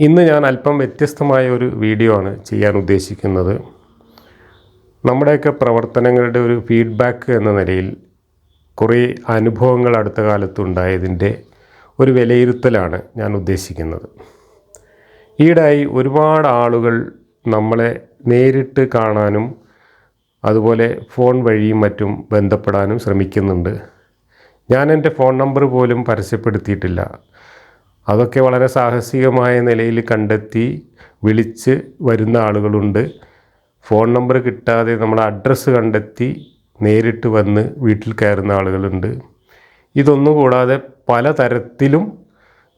ഇന്ന് ഞാൻ അല്പം വ്യത്യസ്തമായ ഒരു വീഡിയോ ആണ് ചെയ്യാൻ ഉദ്ദേശിക്കുന്നത്. നമ്മുടെയൊക്കെ പ്രവർത്തനങ്ങളുടെ ഒരു ഫീഡ്ബാക്ക് എന്ന നിലയിൽ കുറേ അനുഭവങ്ങൾ അടുത്ത കാലത്തുണ്ടായതിന്റെ ഒരു വിലയിരുത്തലാണ് ഞാൻ ഉദ്ദേശിക്കുന്നത്. ഈയിടെയായി ഒരുപാട് ആളുകൾ നമ്മളെ നേരിട്ട് കാണാനും അതുപോലെ ഫോൺ വഴിയും മറ്റും ബന്ധപ്പെടാനും ശ്രമിക്കുന്നുണ്ട്. ഞാൻ എന്റെ ഫോൺ നമ്പർ പോലും പരസ്യപ്പെടുത്തിയിട്ടില്ല. അതൊക്കെ വളരെ സാഹസികമായ നിലയിൽ കണ്ടെത്തി വിളിച്ച് വരുന്ന ആളുകളുണ്ട്. ഫോൺ നമ്പർ കിട്ടാതെ നമ്മുടെ അഡ്രസ്സ് കണ്ടെത്തി നേരിട്ട് വന്ന് വീട്ടിൽ കയറുന്ന ആളുകളുണ്ട്. ഇതൊന്നും കൂടാതെ പലതരത്തിലും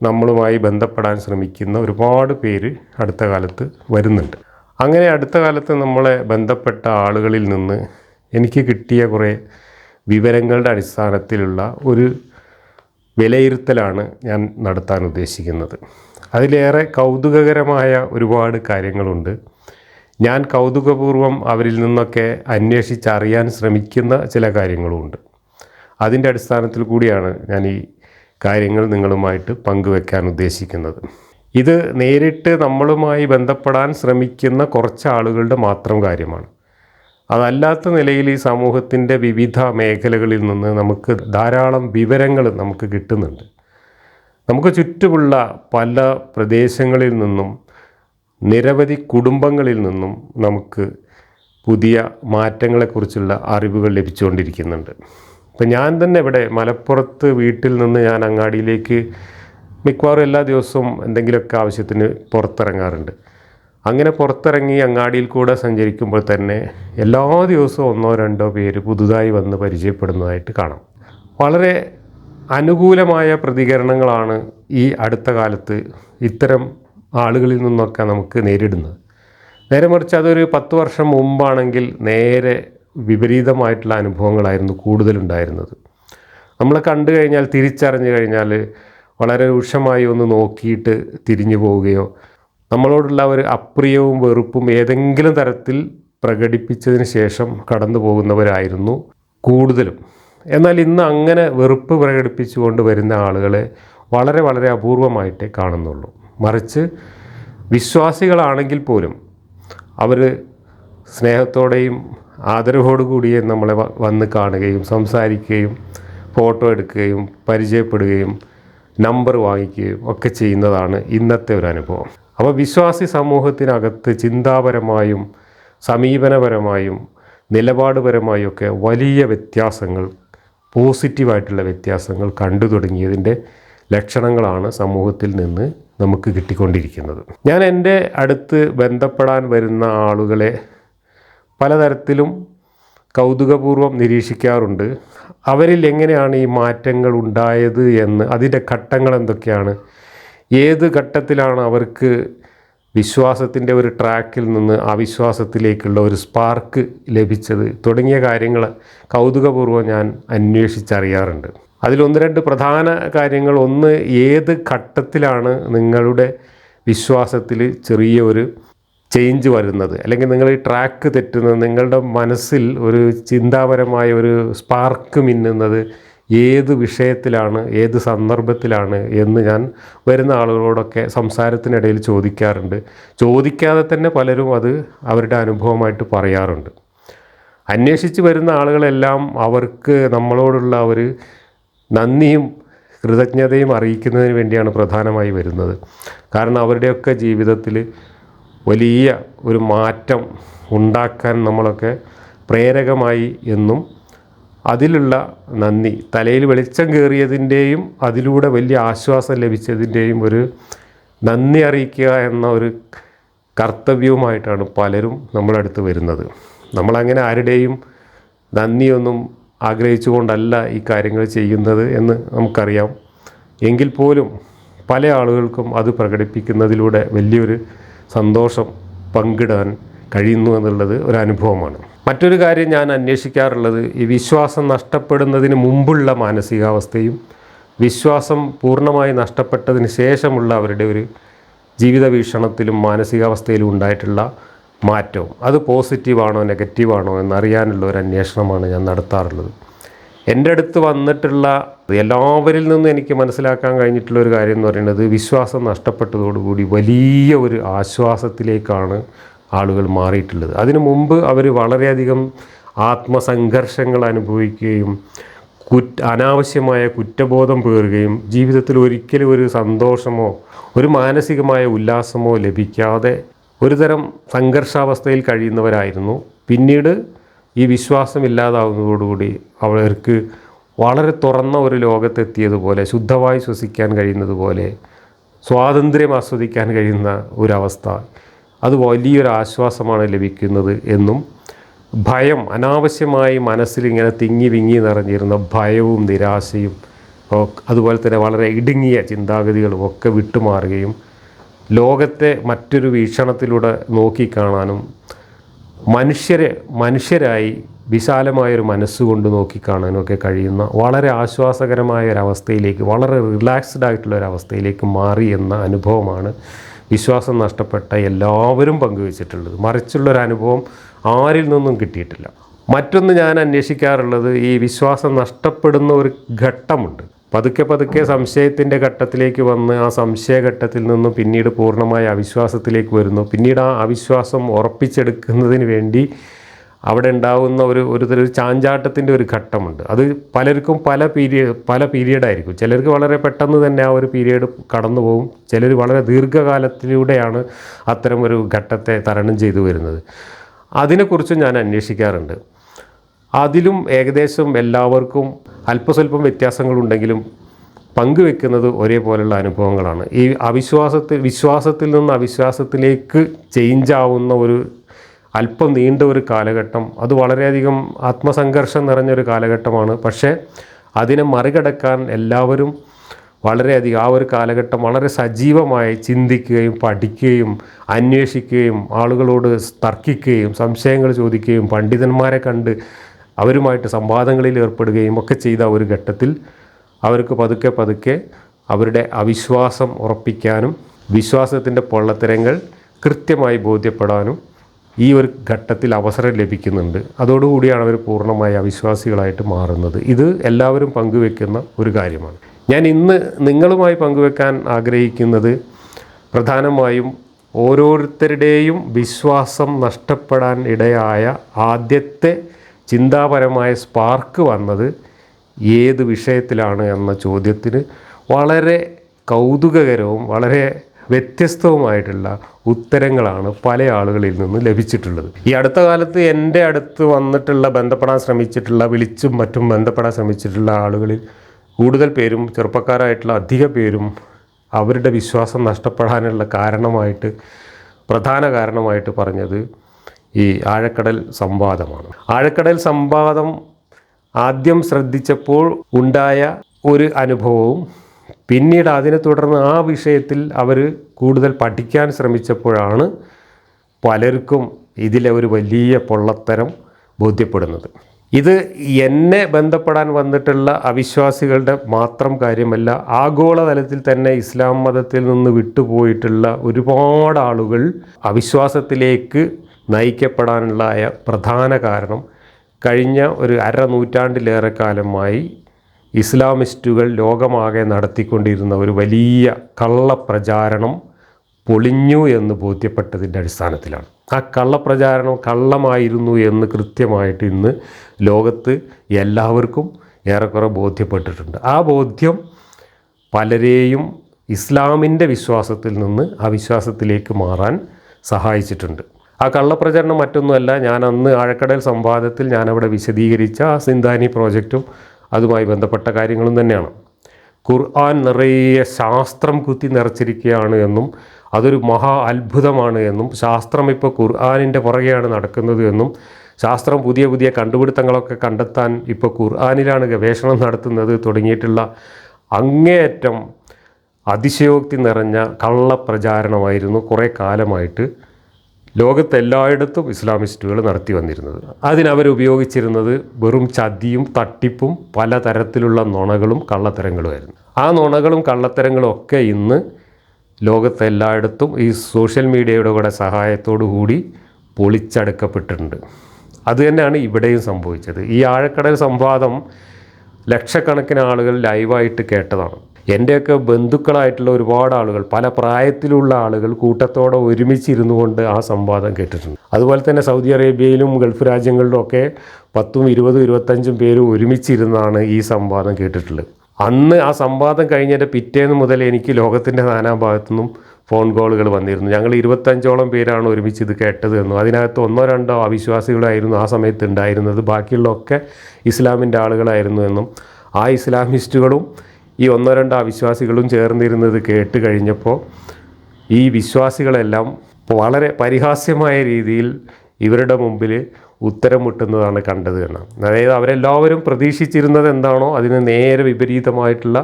നമ്മളുമായി ബന്ധപ്പെടാൻ ശ്രമിക്കുന്ന ഒരുപാട് പേര് അടുത്ത കാലത്ത് വരുന്നുണ്ട്. അങ്ങനെ അടുത്ത കാലത്ത് നമ്മളെ ബന്ധപ്പെട്ട ആളുകളിൽ നിന്ന് എനിക്ക് കിട്ടിയ കുറേ വിവരങ്ങളുടെ അടിസ്ഥാനത്തിലുള്ള ഒരു വിലയിരുത്തലാണ് ഞാൻ നടത്താൻ ഉദ്ദേശിക്കുന്നത്. അതിലേറെ കൗതുകകരമായ ഒരുപാട് കാര്യങ്ങളുണ്ട്. ഞാൻ കൗതുകപൂർവം അവരിൽ നിന്നൊക്കെ അന്വേഷിച്ചറിയാൻ ശ്രമിക്കുന്ന ചില കാര്യങ്ങളുമുണ്ട് അതിന്റെ അടിസ്ഥാനത്തിൽ കൂടിയാണ് ഞാൻ ഈ കാര്യങ്ങൾ നിങ്ങളുമായിട്ട് പങ്കുവെക്കാൻ ഉദ്ദേശിക്കുന്നത്. ഇത് നേരിട്ട് നമ്മളുമായി ബന്ധപ്പെടാൻ ശ്രമിക്കുന്ന കുറച്ച് ആളുകളുടെ മാത്രം കാര്യമാണ്. അതല്ലാത്ത നിലയിൽ ഈ സമൂഹത്തിന്റെ വിവിധ മേഖലകളിൽ നിന്ന് നമുക്ക് ധാരാളം വിവരങ്ങൾ നമുക്ക് കിട്ടുന്നുണ്ട്. നമുക്ക് ചുറ്റുമുള്ള പല പ്രദേശങ്ങളിൽ നിന്നും നിരവധി കുടുംബങ്ങളിൽ നിന്നും നമുക്ക് പുതിയ മാറ്റങ്ങളെക്കുറിച്ചുള്ള അറിവുകൾ ലഭിച്ചുകൊണ്ടിരിക്കുന്നുണ്ട്. ഇപ്പം ഞാൻ തന്നെ ഇവിടെ മലപ്പുറത്ത് വീട്ടിൽ നിന്ന് ഞാൻ അങ്ങാടിയിലേക്ക് മിക്കവാറും എല്ലാ ദിവസവും എന്തെങ്കിലുമൊക്കെ ആവശ്യത്തിന് പുറത്തിറങ്ങാറുണ്ട്. അങ്ങനെ പുറത്തിറങ്ങി അങ്ങാടിയിൽ കൂടെ സഞ്ചരിക്കുമ്പോൾ തന്നെ എല്ലാ ദിവസവും ഒന്നോ രണ്ടോ പേര് പുതുതായി വന്ന് പരിചയപ്പെടുന്നതായിട്ട് കാണാം. വളരെ അനുകൂലമായ പ്രതികരണങ്ങളാണ് ഈ അടുത്ത കാലത്ത് ഇത്തരം ആളുകളിൽ നിന്നൊക്കെ നമുക്ക് നേരിടുന്നത്. നേരെ മറിച്ച് അതൊരു പത്ത് വർഷം മുമ്പാണെങ്കിൽ നേരെ വിപരീതമായിട്ടുള്ള അനുഭവങ്ങളായിരുന്നു കൂടുതലുണ്ടായിരുന്നത്. നമ്മൾ കണ്ടു കഴിഞ്ഞാൽ തിരിച്ചറിഞ്ഞു കഴിഞ്ഞാൽ വളരെ രൂക്ഷമായി ഒന്ന് നോക്കിയിട്ട് തിരിഞ്ഞു പോവുകയോ നമ്മളോടുള്ള ഒരു അപ്രിയവും വെറുപ്പും ഏതെങ്കിലും തരത്തിൽ പ്രകടിപ്പിച്ചതിന് ശേഷം കടന്നു പോകുന്നവരായിരുന്നു കൂടുതലും. എന്നാൽ ഇന്ന് അങ്ങനെ വെറുപ്പ് പ്രകടിപ്പിച്ചുകൊണ്ട് വരുന്ന ആളുകളെ വളരെ വളരെ അപൂർവമായിട്ടേ കാണുന്നുള്ളൂ. മറിച്ച് വിശ്വാസികളാണെങ്കിൽ പോലും അവർ സ്നേഹത്തോടെയും ആദരവോടു കൂടിയും നമ്മളെ വന്ന് കാണുകയും സംസാരിക്കുകയും ഫോട്ടോ എടുക്കുകയും പരിചയപ്പെടുകയും നമ്പർ വാങ്ങിക്കുകയും ഒക്കെ ചെയ്യുന്നതാണ് ഇന്നത്തെ ഒരു അനുഭവം. അപ്പോൾ വിശ്വാസി സമൂഹത്തിനകത്ത് ചിന്താപരമായും സമീപനപരമായും നിലപാടുപരമായും ഒക്കെ വലിയ വ്യത്യാസങ്ങൾ പോസിറ്റീവായിട്ടുള്ള വ്യത്യാസങ്ങൾ കണ്ടു തുടങ്ങിയതിന്റെ ലക്ഷണങ്ങളാണ് സമൂഹത്തിൽ നിന്ന് നമുക്ക് കിട്ടിക്കൊണ്ടിരിക്കുന്നത്. ഞാൻ എന്റെ അടുത്ത് ബന്ധപ്പെടാൻ വരുന്ന ആളുകളെ പലതരത്തിലും കൗതുകപൂർവം നിരീക്ഷിക്കാറുണ്ട്. അവരിൽ എങ്ങനെയാണ് ഈ മാറ്റങ്ങൾ ഉണ്ടായത് എന്ന് അതിന്റെ ഘട്ടങ്ങൾ എന്തൊക്കെയാണ്? ഏത് ഘട്ടത്തിലാണ് അവർക്ക് വിശ്വാസത്തിന്റെ ഒരു ട്രാക്കിൽ നിന്ന് അവിശ്വാസത്തിലേക്കുള്ള ഒരു സ്പാർക്ക് ലഭിച്ചത്? തുടങ്ങിയ കാര്യങ്ങൾ കൗതുകപൂർവം ഞാൻ അന്വേഷിച്ചറിയാറുണ്ട്. അതിലൊന്ന് രണ്ട് പ്രധാന കാര്യങ്ങൾ. ഒന്ന് ഏത് ഘട്ടത്തിലാണ് നിങ്ങളുടെ വിശ്വാസത്തിൽ ചെറിയ ഒരു ചേഞ്ച് വരുന്നത്? അല്ലെങ്കിൽ നിങ്ങൾ ഈ ട്രാക്ക് തെറ്റുന്നത് നിങ്ങളുടെ മനസ്സിൽ ഒരു ചിന്താപരമായ ഒരു സ്പാർക്ക് മിന്നുന്നത് ഏത് വിഷയത്തിലാണ് ഏത് സന്ദർഭത്തിലാണ് എന്ന് ഞാൻ വരുന്ന ആളുകളോടൊക്കെ സംസാരത്തിനിടയിൽ ചോദിക്കാറുണ്ട്. ചോദിക്കാതെ തന്നെ പലരും അത് അവരുടെ അനുഭവമായിട്ട് പറയാറുണ്ട്. അന്വേഷിച്ച് വരുന്ന ആളുകളെല്ലാം അവർക്ക് നമ്മളോടുള്ള ഒരു നന്ദിയും കൃതജ്ഞതയും അറിയിക്കുന്നതിന് വേണ്ടിയാണ് പ്രധാനമായി വരുന്നത്. കാരണം അവരുടെയൊക്കെ ജീവിതത്തിൽ വലിയ ഒരു മാറ്റം ഉണ്ടാക്കാൻ നമ്മളൊക്കെ പ്രേരകമായി എന്നും അതിലുള്ള നന്ദി. തലയിൽ വെളിച്ചം കയറിയതിന്റെയും അതിലൂടെ വലിയ ആശ്വാസം ലഭിച്ചതിന്റെയും ഒരു നന്ദി അറിയിക്കുക എന്ന ഒരു കർത്തവ്യവുമായിട്ടാണ് പലരും നമ്മളടുത്ത് വരുന്നത്. നമ്മളങ്ങനെ ആരുടെയും നന്ദിയൊന്നും ആഗ്രഹിച്ചുകൊണ്ടല്ല ഈ കാര്യങ്ങൾ ചെയ്യുന്നത് എന്ന് നമുക്കറിയാം. എങ്കിൽ പോലും പല ആളുകൾക്കും അത് പ്രകടിപ്പിക്കുന്നതിലൂടെ വലിയൊരു സന്തോഷം പങ്കിടാൻ കഴിയുന്നു എന്നുള്ളത് ഒരു അനുഭവമാണ് മറ്റൊരു കാര്യം ഞാൻ അന്വേഷിക്കാറുള്ളത് ഈ വിശ്വാസം നഷ്ടപ്പെടുന്നതിന് മുമ്പുള്ള മാനസികാവസ്ഥയും വിശ്വാസം പൂർണമായി നഷ്ടപ്പെട്ടതിന് ശേഷമുള്ള അവരുടെ ഒരു ജീവിത വീക്ഷണത്തിലും മാനസികാവസ്ഥയിലും ഉണ്ടായിട്ടുള്ള മാറ്റവും. അത് പോസിറ്റീവാണോ നെഗറ്റീവാണോ എന്നറിയാനുള്ള ഒരു അന്വേഷണമാണ് ഞാൻ നടത്താറുള്ളത്. എന്റെ അടുത്ത് വന്നിട്ടുള്ള എല്ലാവരിൽ നിന്നും എനിക്ക് മനസ്സിലാക്കാൻ കഴിഞ്ഞിട്ടുള്ള ഒരു കാര്യം എന്ന് പറയുന്നത് വിശ്വാസം നഷ്ടപ്പെട്ടതോടുകൂടി വലിയ ഒരു ആശ്വാസത്തിലേക്കാണ് ആളുകൾ മാറിയിട്ടുള്ളത്. അതിനു മുമ്പ് അവർ വളരെയധികം ആത്മസംഘർഷങ്ങൾ അനുഭവിക്കുകയും കുറ്റ അനാവശ്യമായ കുറ്റബോധം പേറുകയും ജീവിതത്തിൽ ഒരിക്കലും ഒരു സന്തോഷമോ ഒരു മാനസികമായ ഉല്ലാസമോ ലഭിക്കാതെ ഒരുതരം സംഘർഷാവസ്ഥയിൽ കഴിയുന്നവരായിരുന്നു. പിന്നീട് ഈ വിശ്വാസം ഇല്ലാതാവുന്നതോടുകൂടി അവർക്ക് വളരെ തുറന്ന ഒരു ലോകത്തെത്തിയതുപോലെ ശുദ്ധമായി ശ്വസിക്കാൻ കഴിയുന്നതുപോലെ സ്വാതന്ത്ര്യം ആസ്വദിക്കാൻ കഴിയുന്ന ഒരവസ്ഥ. അത് വലിയൊരു ആശ്വാസമാണ് ലഭിക്കുന്നത് എന്നും ഭയം അനാവശ്യമായി മനസ്സിൽ ഇങ്ങനെ തിങ്ങി വിങ്ങി നിറഞ്ഞിരുന്ന ഭയവും നിരാശയും അതുപോലെ തന്നെ വളരെ ഇടുങ്ങിയ ചിന്താഗതികളും ഒക്കെ വിട്ടുമാറുകയും ലോകത്തെ മറ്റൊരു വീക്ഷണത്തിലൂടെ നോക്കിക്കാണാനും മനുഷ്യരെ മനുഷ്യരായി വിശാലമായൊരു മനസ്സുകൊണ്ട് നോക്കിക്കാണാനും ഒക്കെ കഴിയുന്ന വളരെ ആശ്വാസകരമായ ഒരവസ്ഥയിലേക്ക് വളരെ റിലാക്സ്ഡ് ആയിട്ടുള്ള ഒരു അവസ്ഥയിലേക്ക് മാറി എന്ന അനുഭവമാണ് വിശ്വാസം നഷ്ടപ്പെട്ട എല്ലാവരും പങ്കുവച്ചിട്ടുള്ളത്. മറിച്ചുള്ളൊരു അനുഭവം ആരിൽ നിന്നും കിട്ടിയിട്ടില്ല. മറ്റൊന്ന് ഞാൻ അന്വേഷിക്കാറുള്ളത് ഈ വിശ്വാസം നഷ്ടപ്പെടുന്ന ഒരു ഘട്ടമുണ്ട്. പതുക്കെ പതുക്കെ സംശയത്തിന്റെ ഘട്ടത്തിലേക്ക് വന്ന് ആ സംശയഘട്ടത്തിൽ നിന്നും പിന്നീട് പൂർണമായ അവിശ്വാസത്തിലേക്ക് വരുന്നു. പിന്നീട് ആ അവിശ്വാസം ഉറപ്പിച്ചെടുക്കുന്നതിന് വേണ്ടി അവിടെ ഉണ്ടാകുന്ന ഒരു ഒരു ഒരു ചാഞ്ചാട്ടത്തിന്റെ ഒരു ഘട്ടമുണ്ട്. അത് പലർക്കും പല പീരിയഡ് പല പീരിയഡായിരിക്കും. ചിലർക്ക് വളരെ പെട്ടെന്ന് തന്നെ ആ ഒരു പീരിയഡ് കടന്നു പോകും. ചിലർ വളരെ ദീർഘകാലത്തിലൂടെയാണ് അത്തരം ഒരു ഘട്ടത്തെ തരണം ചെയ്തു വരുന്നത്. അതിനെക്കുറിച്ചും ഞാൻ അന്വേഷിക്കാറുണ്ട്. അതിലും ഏകദേശം എല്ലാവർക്കും അല്പസ്വല്പം വ്യത്യാസങ്ങളുണ്ടെങ്കിലും പങ്കുവെക്കുന്നത് ഒരേപോലെയുള്ള അനുഭവങ്ങളാണ്. ഈ അവിശ്വാസത്തിൽ വിശ്വാസത്തിൽ നിന്ന് അവിശ്വാസത്തിലേക്ക് ചേഞ്ച് ആവുന്ന ഒരു അല്പം നീണ്ട ഒരു കാലഘട്ടം. അത് വളരെയധികം ആത്മസംഘർഷം നിറഞ്ഞൊരു കാലഘട്ടമാണ്. പക്ഷേ അതിനെ മറികടക്കാൻ എല്ലാവരും വളരെയധികം ആ ഒരു കാലഘട്ടം വളരെ സജീവമായി ചിന്തിക്കുകയും പഠിക്കുകയും അന്വേഷിക്കുകയും ആളുകളോട് തർക്കിക്കുകയും സംശയങ്ങൾ ചോദിക്കുകയും പണ്ഡിതന്മാരെ കണ്ട് അവരുമായിട്ട് സംവാദങ്ങളിൽ ഏർപ്പെടുകയും ഒക്കെ ചെയ്ത ഒരു ഘട്ടത്തിൽ അവർക്ക് പതുക്കെ പതുക്കെ അവരുടെ അവിശ്വാസം ഉറപ്പിക്കാനും വിശ്വാസത്തിന്റെ പൊള്ളത്തരങ്ങൾ കൃത്യമായി ബോധ്യപ്പെടാനും ഈ ഒരു ഘട്ടത്തിൽ അവസരം ലഭിക്കുന്നുണ്ട്. അതോടുകൂടിയാണ് അവർ പൂർണമായി അവിശ്വാസികളായിട്ട് മാറുന്നത്. ഇത് എല്ലാവരും പങ്കുവെക്കുന്ന ഒരു കാര്യമാണ്. ഞാൻ ഇന്ന് നിങ്ങളുമായി പങ്കുവെക്കാൻ ആഗ്രഹിക്കുന്നത് പ്രധാനമായും ഓരോരുത്തരുടെയും വിശ്വാസം നഷ്ടപ്പെടാൻ ഇടയായ ആദ്യത്തെ ചിന്താപരമായ സ്പാർക്ക് വന്നത് ഏത് വിഷയത്തിലാണ് എന്ന ചോദ്യത്തിന് വളരെ കൗതുകകരവും വളരെ വ്യത്യസ്തവുമായിട്ടുള്ള ഉത്തരങ്ങളാണ് പല ആളുകളിൽ നിന്ന് ലഭിച്ചിട്ടുള്ളത്. ഈ അടുത്ത കാലത്ത് എന്റെ അടുത്ത് വന്നിട്ടുള്ള ബന്ധപ്പെടാൻ ശ്രമിച്ചിട്ടുള്ള വിളിച്ചും മറ്റും ബന്ധപ്പെടാൻ ശ്രമിച്ചിട്ടുള്ള ആളുകളിൽ കൂടുതൽ പേരും ചെറുപ്പക്കാരായിട്ടുള്ള അധിക പേരും അവരുടെ വിശ്വാസം നഷ്ടപ്പെടാനുള്ള കാരണമായിട്ട് പ്രധാന കാരണമായിട്ട് പറഞ്ഞത് ഈ ആഴക്കടൽ സംവാദമാണ്. ആഴക്കടൽ സംവാദം ആദ്യം ശ്രദ്ധിച്ചപ്പോൾ ഉണ്ടായ ഒരു അനുഭവവും പിന്നീട് അതിനെ തുടർന്ന് ആ വിഷയത്തിൽ അവർ കൂടുതൽ പഠിക്കാൻ ശ്രമിച്ചപ്പോഴാണ് പലർക്കും ഇതിലെ ഒരു വലിയ പൊള്ളത്തരം ബോധ്യപ്പെടുന്നത്. ഇത് എന്നെ ബന്ധപ്പെടാൻ വന്നിട്ടുള്ള അവിശ്വാസികളുടെ മാത്രം കാര്യമല്ല ആഗോളതലത്തിൽ തന്നെ ഇസ്ലാം മതത്തിൽ നിന്ന് വിട്ടുപോയിട്ടുള്ള ഒരുപാട് ആളുകൾ അവിശ്വാസത്തിലേക്ക് നയിക്കപ്പെടാനുള്ള പ്രധാന കാരണം കഴിഞ്ഞ ഒരു അര നൂറ്റാണ്ടിലേറെ കാലമായി ഇസ്ലാമിസ്റ്റുകൾ ലോകമാകെ നടത്തിക്കൊണ്ടിരുന്ന ഒരു വലിയ കള്ളപ്രചാരണം പൊളിഞ്ഞു എന്ന് ബോധ്യപ്പെട്ടതിന്റെ അടിസ്ഥാനത്തിലാണ്. ആ കള്ളപ്രചാരണം കള്ളമായിരുന്നു എന്ന് കൃത്യമായിട്ട് ഇന്ന് ലോകത്ത് എല്ലാവർക്കും ഏറെക്കുറെ ബോധ്യപ്പെട്ടിട്ടുണ്ട്. ആ ബോധ്യം പലരെയും ഇസ്ലാമിന്റെ വിശ്വാസത്തിൽ നിന്ന് ആ വിശ്വാസത്തിലേക്ക് മാറാൻ സഹായിച്ചിട്ടുണ്ട്. ആ കള്ളപ്രചരണം മറ്റൊന്നുമല്ല. ഞാൻ അന്ന് ആഴക്കടൽ സംവാദത്തിൽ ഞാനവിടെ വിശദീകരിച്ച ആ സിന്ധാനി പ്രോജക്റ്റും അതുമായി ബന്ധപ്പെട്ട കാര്യങ്ങളും തന്നെയാണ്. ഖുർആൻ നിറയെ ശാസ്ത്രം കുത്തി നിറച്ചിരിക്കുകയാണ് എന്നും അതൊരു മഹാ അത്ഭുതമാണ് എന്നും ശാസ്ത്രം ഇപ്പോൾ ഖുർആാനിന്റെ പുറകെയാണ് നടക്കുന്നത് എന്നും ശാസ്ത്രം പുതിയ പുതിയ കണ്ടുപിടുത്തങ്ങളൊക്കെ കണ്ടെത്താൻ ഇപ്പോൾ ഖുർആാനിലാണ് ഗവേഷണം നടത്തുന്നത് തുടങ്ങിയിട്ടുള്ള അങ്ങേയറ്റം അതിശയോക്തി നിറഞ്ഞ കള്ളപ്രചാരണമായിരുന്നു കുറേ കാലമായിട്ട്. ലോകത്തെല്ലായിടത്തും ഇസ്ലാമിസ്റ്റുകൾ നടത്തി വന്നിരുന്നത്. അതിനവരുപയോഗിച്ചിരുന്നത് വെറും ചതിയും തട്ടിപ്പും പലതരത്തിലുള്ള നുണകളും കള്ളത്തരങ്ങളുമായിരുന്നു. ആ നുണകളും കള്ളത്തരങ്ങളും ഒക്കെ ഇന്ന് ലോകത്തെല്ലായിടത്തും ഈ സോഷ്യൽ മീഡിയയുടെ കൂടെ സഹായത്തോടു കൂടി പൊളിച്ചടുക്കപ്പെട്ടിട്ടുണ്ട്. അതുതന്നെയാണ് ഇവിടെയും സംഭവിച്ചത്. ഈ ആഴക്കടൽ സംവാദം ലക്ഷക്കണക്കിന് ആളുകൾ ലൈവായിട്ട് കേട്ടതാണ്. എന്റെയൊക്കെ ബന്ധുക്കളായിട്ടുള്ള ഒരുപാട് ആളുകൾ പല പ്രായത്തിലുള്ള ആളുകൾ കൂട്ടത്തോടെ ഒരുമിച്ചിരുന്നു കൊണ്ട് ആ സംവാദം കേട്ടിട്ടുണ്ട്. അതുപോലെ തന്നെ സൗദി അറേബ്യയിലും ഗൾഫ് രാജ്യങ്ങളിലും ഒക്കെ പത്തും ഇരുപതും ഇരുപത്തഞ്ചും പേരും ഒരുമിച്ചിരുന്നാണ് ഈ സംവാദം കേട്ടിട്ടുള്ളത്. അന്ന് ആ സംവാദം കഴിഞ്ഞതിന്റെ പിറ്റേന്ന് മുതൽ എനിക്ക് ലോകത്തിന്റെ നാനാഭാഗത്തുനിന്നും ഫോൺ കോളുകൾ വന്നിരുന്നു. ഞങ്ങൾ ഇരുപത്തഞ്ചോളം പേരാണ് ഒരുമിച്ച് ഇത് കേട്ടത് എന്നും അതിനകത്ത് ഒന്നോ രണ്ടോ അവിശ്വാസികളായിരുന്നു ആ സമയത്ത് ഉണ്ടായിരുന്നത്. ബാക്കിയുള്ളതൊക്കെ ഇസ്ലാമിന്റെ ആളുകളായിരുന്നു എന്നും ആ ഇസ്ലാമിസ്റ്റുകളും ഈ ഒന്നോ രണ്ടോ അവിശ്വാസികളും ചേർന്നിരുന്നത് കേട്ട് കഴിഞ്ഞപ്പോൾ ഈ വിശ്വാസികളെല്ലാം വളരെ പരിഹാസ്യമായ രീതിയിൽ ഇവരുടെ മുമ്പിൽ ഉത്തരം മുട്ടുന്നതാണ് കണ്ടത് എന്നാണ് അതായത് അവരെല്ലാവരും പ്രതീക്ഷിച്ചിരുന്നത് എന്താണോ അതിന് നേരെ വിപരീതമായിട്ടുള്ള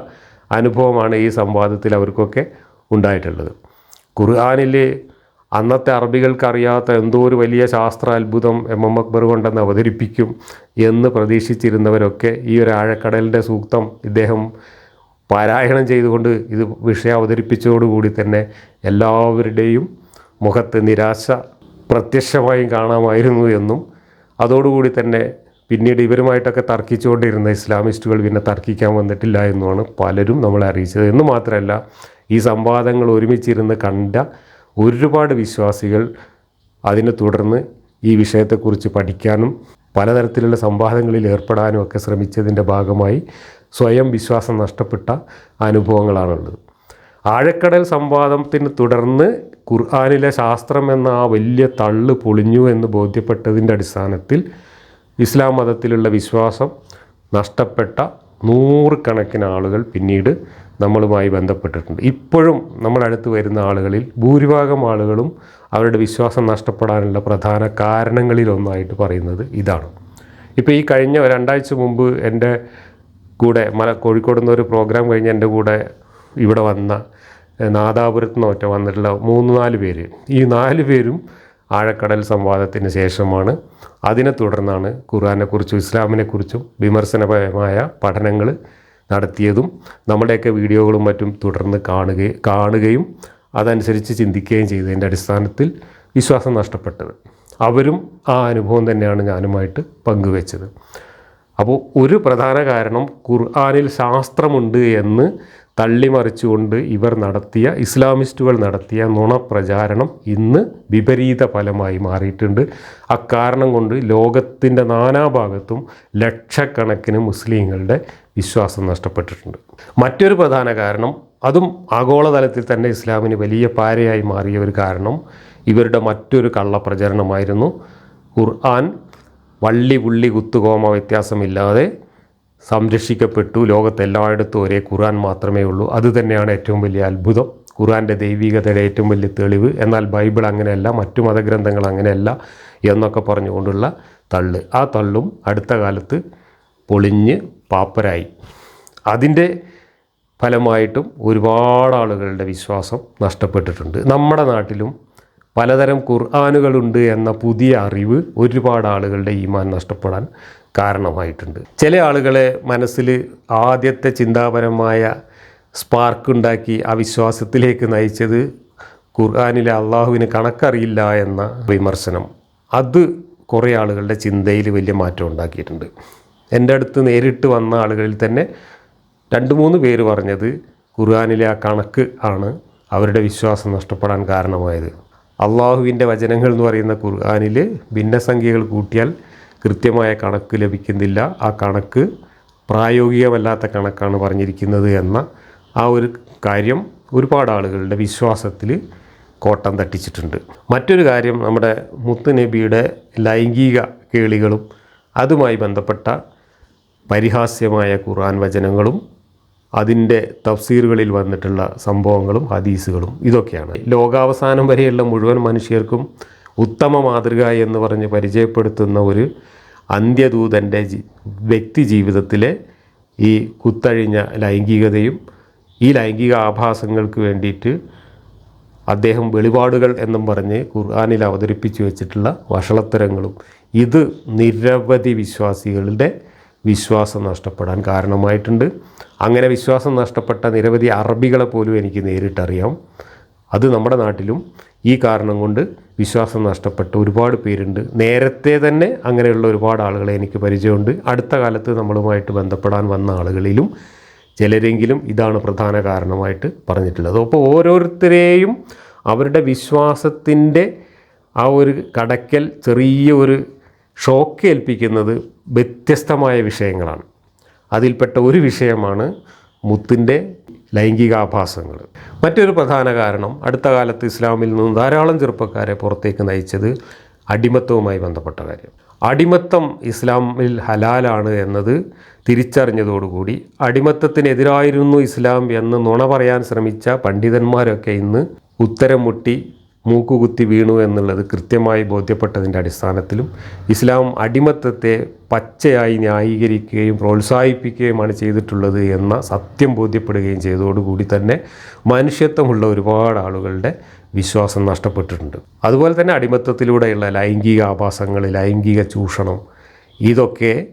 അനുഭവമാണ് ഈ സംവാദത്തിൽ അവർക്കൊക്കെ ഉണ്ടായിട്ടുള്ളത്. ഖുർആാനിൽ അന്നത്തെ അറബികൾക്കറിയാത്ത എന്തോ ഒരു വലിയ ശാസ്ത്ര അത്ഭുതം എം എം അക്ബർ കൊണ്ടെന്ന് അവതരിപ്പിക്കും എന്ന് പ്രതീക്ഷിച്ചിരുന്നവരൊക്കെ ഈ ഒരു ആഴക്കടലിന്റെ സൂക്തം ഇദ്ദേഹം പാരായണം ചെയ്തുകൊണ്ട് ഇത് വിഷയം അവതരിപ്പിച്ചതോടുകൂടി തന്നെ എല്ലാവരുടെയും മുഖത്ത് നിരാശ പ്രത്യക്ഷമായും കാണാമായിരുന്നു എന്നും അതോടുകൂടി തന്നെ പിന്നീട് ഇവരുമായിട്ടൊക്കെ തർക്കിച്ചുകൊണ്ടിരുന്ന ഇസ്ലാമിസ്റ്റുകൾ പിന്നെ തർക്കിക്കാൻ വന്നിട്ടില്ല എന്നുമാണ് പലരും നമ്മളെ അറിയിച്ചത്. എന്ന് മാത്രമല്ല ഈ സംവാദങ്ങൾ ഒരുമിച്ചിരുന്ന് കണ്ട ഒരുപാട് വിശ്വാസികൾ അതിനെ തുടർന്ന് ഈ വിഷയത്തെക്കുറിച്ച് പഠിക്കാനും പലതരത്തിലുള്ള സംവാദങ്ങളിൽ ഏർപ്പെടാനും ഒക്കെ ശ്രമിച്ചതിന്റെ ഭാഗമായി സ്വയം വിശ്വാസം നഷ്ടപ്പെട്ട അനുഭവങ്ങളാണുള്ളത്. ആഴക്കടൽ സംവാദത്തിന് തുടർന്ന് ഖുർആാനിലെ ശാസ്ത്രം എന്ന ആ വലിയ തള്ളു പൊളിഞ്ഞു എന്ന് ബോധ്യപ്പെട്ടതിന്റെ അടിസ്ഥാനത്തിൽ ഇസ്ലാം മതത്തിലുള്ള വിശ്വാസം നഷ്ടപ്പെട്ട നൂറുകണക്കിന് ആളുകൾ പിന്നീട് നമ്മളുമായി ബന്ധപ്പെട്ടിട്ടുണ്ട്. ഇപ്പോഴും നമ്മളടുത്ത് വരുന്ന ആളുകളിൽ ഭൂരിഭാഗം ആളുകളും അവരുടെ വിശ്വാസം നഷ്ടപ്പെടാനുള്ള പ്രധാന കാരണങ്ങളിലൊന്നായിട്ട് പറയുന്നത് ഇതാണ്. ഇപ്പോൾ ഈ കഴിഞ്ഞ രണ്ടാഴ്ച മുമ്പ് എന്റെ കൂടെ മല കോഴിക്കോട് നിന്ന് ഒരു പ്രോഗ്രാം കഴിഞ്ഞ് എന്റെ കൂടെ ഇവിടെ വന്ന നാദാപുരത്ത് നിന്ന് ഒറ്റ വന്നിട്ടുള്ള മൂന്ന് നാല് പേര്. ഈ നാല് പേരും ആഴക്കടൽ സംവാദത്തിന് ശേഷമാണ് അതിനെ തുടർന്നാണ് ഖുർആാനെക്കുറിച്ചും ഇസ്ലാമിനെക്കുറിച്ചും വിമർശനപരമായ പഠനങ്ങൾ നടത്തിയതും നമ്മുടെയൊക്കെ വീഡിയോകളും മറ്റും തുടർന്ന് കാണുകയും കാണുകയും അതനുസരിച്ച് ചിന്തിക്കുകയും ചെയ്തതിന്റെ അടിസ്ഥാനത്തിൽ വിശ്വാസം നഷ്ടപ്പെട്ടത്. അവരും ആ അനുഭവം തന്നെയാണ് ഞാനുമായിട്ട് പങ്കുവെച്ചത്. അപ്പോൾ ഒരു പ്രധാന കാരണം ഖുർആാനിൽ ശാസ്ത്രമുണ്ട് എന്ന് തള്ളിമറിച്ചുകൊണ്ട് ഇവർ നടത്തിയ ഇസ്ലാമിസ്റ്റുകൾ നടത്തിയ നുണപ്രചാരണം ഇന്ന് വിപരീത ഫലമായി മാറിയിട്ടുണ്ട്. അക്കാരണം കൊണ്ട് ലോകത്തിന്റെ നാനാഭാഗത്തും ലക്ഷക്കണക്കിന് മുസ്ലിങ്ങളുടെ വിശ്വാസം നഷ്ടപ്പെട്ടിട്ടുണ്ട്. മറ്റൊരു പ്രധാന കാരണം അതും ആഗോളതലത്തിൽ തന്നെ ഇസ്ലാമിന് വലിയ പാരയായി മാറിയ ഒരു കാരണം ഇവരുടെ മറ്റൊരു കള്ളപ്രചരണമായിരുന്നു ഖുർആൻ വള്ളി പുള്ളി കുത്തുകോമ വ്യത്യാസമില്ലാതെ സംരക്ഷിക്കപ്പെട്ടു. ലോകത്തെല്ലായിടത്തും ഒരേ ഖുർആൻ മാത്രമേ ഉള്ളൂ. അതുതന്നെയാണ് ഏറ്റവും വലിയ അത്ഭുതം. ഖുറാന്റെ ദൈവികതയുടെ ഏറ്റവും വലിയ തെളിവ്. എന്നാൽ ബൈബിൾ അങ്ങനെയല്ല മറ്റു മതഗ്രന്ഥങ്ങൾ അങ്ങനെയല്ല എന്നൊക്കെ പറഞ്ഞുകൊണ്ടുള്ള തള്ള്. ആ തള്ളും അടുത്ത കാലത്ത് പൊളിഞ്ഞ് പാപ്പരായി. അതിന്റെ ഫലമായിട്ടും ഒരുപാട് ആളുകളുടെ വിശ്വാസം നഷ്ടപ്പെട്ടിട്ടുണ്ട്. നമ്മുടെ നാട്ടിലും പലതരം ഖുർആാനുകളുണ്ട് എന്ന പുതിയ അറിവ് ഒരുപാട് ആളുകളുടെ ഈമാൻ നഷ്ടപ്പെടാൻ കാരണമായിട്ടുണ്ട്. ചില ആളുകളെ മനസ്സിൽ ആദ്യത്തെ ചിന്താപരമായ സ്പാർക്ക് ഉണ്ടാക്കി ആ വിശ്വാസത്തിലേക്ക് നയിച്ചത് ഖുർആാനിലെ അള്ളാഹുവിന് കണക്കറിയില്ല എന്ന വിമർശനം. അത് കുറേ ആളുകളുടെ ചിന്തയിൽ വലിയ മാറ്റം ഉണ്ടാക്കിയിട്ടുണ്ട്. എന്റെ അടുത്ത് നേരിട്ട് വന്ന ആളുകളിൽ തന്നെ രണ്ട് മൂന്ന് പേര് പറഞ്ഞത് ഖുർആാനിലെ ആ കണക്ക് ആണ് അവരുടെ വിശ്വാസം നഷ്ടപ്പെടാൻ കാരണമായത്. അള്ളാഹുവിന്റെ വചനങ്ങൾ എന്ന് പറയുന്ന ഖുർആാനിൽ ഭിന്നസംഖ്യകൾ കൂട്ടിയാൽ കൃത്യമായ കണക്ക് ലഭിക്കുന്നില്ല. ആ കണക്ക് പ്രായോഗികമല്ലാത്ത കണക്കാണ് പറഞ്ഞിരിക്കുന്നത് എന്ന ആ ഒരു കാര്യം ഒരുപാട് ആളുകളുടെ വിശ്വാസത്തിൽ കോട്ടം തട്ടിച്ചിട്ടുണ്ട്. മറ്റൊരു കാര്യം നമ്മുടെ മുത്തുനബിയുടെ ലൈംഗിക കേളികളും അതുമായി ബന്ധപ്പെട്ട പരിഹാസ്യമായ ഖുർആൻ വചനങ്ങളും അതിന്റെ തഫ്സീറുകളിൽ വന്നിട്ടുള്ള സംഭവങ്ങളും ഹദീസുകളും ഇതൊക്കെയാണ്. ലോകാവസാനം വരെയുള്ള മുഴുവൻ മനുഷ്യർക്കും ഉത്തമ മാതൃക എന്ന് പറഞ്ഞ് പരിചയപ്പെടുത്തുന്ന ഒരു അന്ത്യദൂതന്റെ വ്യക്തി ജീവിതത്തിലെ ഈ കുത്തഴിഞ്ഞ ലൈംഗികതയും ഈ ലൈംഗിക ആഭാസങ്ങൾക്ക് വേണ്ടിയിട്ട് അദ്ദേഹം വെളിപാടുകൾ എന്നും പറഞ്ഞ് ഖുർആാനിൽ അവതരിപ്പിച്ചു വെച്ചിട്ടുള്ള വഷളത്തരങ്ങളും ഇത് നിരവധി വിശ്വാസികളുടെ വിശ്വാസം നഷ്ടപ്പെടാൻ കാരണമായിട്ടുണ്ട്. അങ്ങനെ വിശ്വാസം നഷ്ടപ്പെട്ട നിരവധി അറബികളെ പോലും എനിക്ക് നേരിട്ടറിയാം. അത് നമ്മുടെ നാട്ടിലും ഈ കാരണം കൊണ്ട് വിശ്വാസം നഷ്ടപ്പെട്ട ഒരുപാട് പേരുണ്ട്. നേരത്തെ തന്നെ അങ്ങനെയുള്ള ഒരുപാട് ആളുകളെ എനിക്ക് പരിചയമുണ്ട്. അടുത്ത കാലത്ത് നമ്മളുമായിട്ട് ബന്ധപ്പെടാൻ വന്ന ആളുകളിലും ചിലരെങ്കിലും ഇതാണ് പ്രധാന കാരണമായിട്ട് പറഞ്ഞിട്ടുള്ളത്. അപ്പോൾ ഓരോരുത്തരെയും അവരുടെ വിശ്വാസത്തിന്റെ ആ ഒരു കടക്കൽ ചെറിയ ഒരു ഷോക്ക് ഏൽപ്പിക്കുന്നത് വ്യത്യസ്തമായ വിഷയങ്ങളാണ്. അതിൽപ്പെട്ട ഒരു വിഷയമാണ് മുത്തിന്റെ ലൈംഗികാഭാസങ്ങൾ. മറ്റൊരു പ്രധാന കാരണം അടുത്ത കാലത്ത് ഇസ്ലാമിൽ നിന്നും ധാരാളം ചെറുപ്പക്കാരെ പുറത്തേക്ക് നയിച്ചത് അടിമത്തവുമായി ബന്ധപ്പെട്ട കാര്യം. അടിമത്തം ഇസ്ലാമിൽ ഹലാലാണ് എന്നത് തിരിച്ചറിഞ്ഞതോടുകൂടി അടിമത്തത്തിനെതിരായിരുന്നു ഇസ്ലാം എന്ന് നുണ പറയാൻ ശ്രമിച്ച പണ്ഡിതന്മാരൊക്കെ ഇന്ന് ഉത്തരം മുട്ടി മൂക്കുകുത്തി വീണു എന്നുള്ളത് കൃത്യമായി ബോധ്യപ്പെട്ടതിന്റെ അടിസ്ഥാനത്തിലും ഇസ്ലാം അടിമത്തത്തെ പച്ചയായി ന്യായീകരിക്കുകയും പ്രോത്സാഹിപ്പിക്കുകയുമാണ് ചെയ്തിട്ടുള്ളത് എന്ന സത്യം ബോധ്യപ്പെടുകയും ചെയ്തതോടുകൂടി തന്നെ മനുഷ്യത്വമുള്ള ഒരുപാട് ആളുകളുടെ വിശ്വാസം നഷ്ടപ്പെട്ടിട്ടുണ്ട്. അതുപോലെ തന്നെ അടിമത്തത്തിലൂടെയുള്ള ലൈംഗിക ആഭാസങ്ങൾ ലൈംഗിക ചൂഷണം ഇതൊക്കെ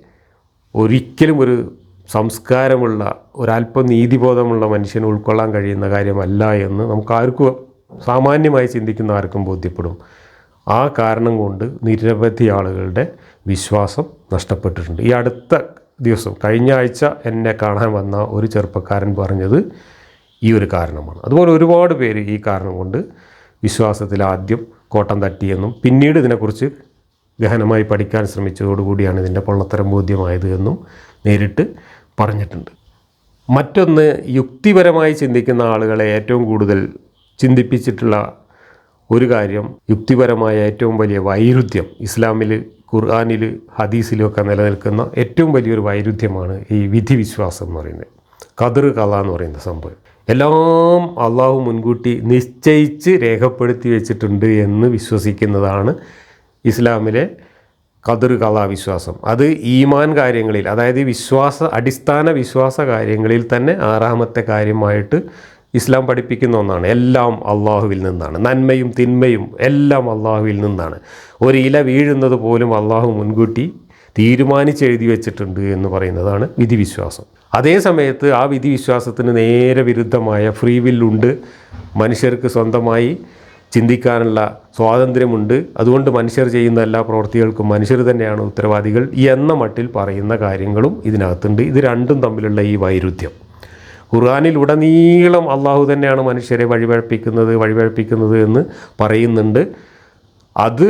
ഒരിക്കലും ഒരു സംസ്കാരമുള്ള ഒരല്പം നീതിബോധമുള്ള മനുഷ്യന് ഉൾക്കൊള്ളാൻ കഴിയുന്ന കാര്യമല്ല എന്ന് നമുക്ക് ആർക്കും സാമാന്യമായി ചിന്തിക്കുന്ന ആർക്കും ബോധ്യപ്പെടും. ആ കാരണം കൊണ്ട് നിരവധി ആളുകളുടെ വിശ്വാസം നഷ്ടപ്പെട്ടിട്ടുണ്ട്. ഈ അടുത്ത ദിവസം കഴിഞ്ഞ ആഴ്ച എന്നെ കാണാൻ വന്ന ഒരു ചെറുപ്പക്കാരൻ പറഞ്ഞത് ഈ ഒരു കാരണമാണ്. അതുപോലെ ഒരുപാട് പേര് ഈ കാരണം കൊണ്ട് വിശ്വാസത്തിൽ ആദ്യം കോട്ടം തട്ടിയെന്നും പിന്നീട് ഇതിനെക്കുറിച്ച് ഗഹനമായി പഠിക്കാൻ ശ്രമിച്ചതോടുകൂടിയാണ് ഇതിന്റെ പൊള്ളത്തരം ബോധ്യമായത് എന്നും നേരിട്ട് പറഞ്ഞിട്ടുണ്ട്. മറ്റൊന്ന് യുക്തിപരമായി ചിന്തിക്കുന്ന ആളുകളെ ഏറ്റവും കൂടുതൽ ചിന്തിപ്പിച്ചിട്ടുള്ള ഒരു കാര്യം യുക്തിപരമായ ഏറ്റവും വലിയ വൈരുദ്ധ്യം ഇസ്ലാമിൽ ഖുർആാനിൽ ഹദീസിലുമൊക്കെ നിലനിൽക്കുന്ന ഏറ്റവും വലിയൊരു വൈരുദ്ധ്യമാണ് ഈ വിധിവിശ്വാസം എന്ന് പറയുന്നത്. കതിർ കല എന്ന് പറയുന്ന സംഭവം. എല്ലാം അള്ളാഹു മുൻകൂട്ടി നിശ്ചയിച്ച് രേഖപ്പെടുത്തി വെച്ചിട്ടുണ്ട് എന്ന് വിശ്വസിക്കുന്നതാണ് ഇസ്ലാമിലെ കതിർ കലാവിശ്വാസം അത് ഈമാൻ കാര്യങ്ങളിൽ അതായത് വിശ്വാസ അടിസ്ഥാന വിശ്വാസ കാര്യങ്ങളിൽ തന്നെ ആറാമത്തെ കാര്യമായിട്ട് ഇസ്ലാം പഠിപ്പിക്കുന്ന ഒന്നാണ്. എല്ലാം അള്ളാഹുവിൽ നിന്നാണ്. നന്മയും തിന്മയും എല്ലാം അള്ളാഹുവിൽ നിന്നാണ്. ഒരു ഇല വീഴുന്നത് പോലും അള്ളാഹു മുൻകൂട്ടി തീരുമാനിച്ചെഴുതി വെച്ചിട്ടുണ്ട് എന്ന് പറയുന്നതാണ് വിധിവിശ്വാസം. അതേ സമയത്ത് ആ വിധിവിശ്വാസത്തിന് നേരെ വിരുദ്ധമായ ഫ്രീ വില്ലുണ്ട് മനുഷ്യർക്ക് സ്വന്തമായി ചിന്തിക്കാനുള്ള സ്വാതന്ത്ര്യമുണ്ട്. അതുകൊണ്ട് മനുഷ്യർ ചെയ്യുന്ന എല്ലാ പ്രവൃത്തികൾക്കും മനുഷ്യർ തന്നെയാണ് ഉത്തരവാദികൾ എന്ന മട്ടിൽ പറയുന്ന കാര്യങ്ങളും ഇതിനകത്തുണ്ട്. ഇത് രണ്ടും തമ്മിലുള്ള ഈ വൈരുദ്ധ്യം. ഖുർആാനിൽ ഉടനീളം അള്ളാഹു തന്നെയാണ് മനുഷ്യരെ വഴിപഴപ്പിക്കുന്നത് വഴിപഴപ്പിക്കുന്നത് എന്ന് പറയുന്നുണ്ട്. അത്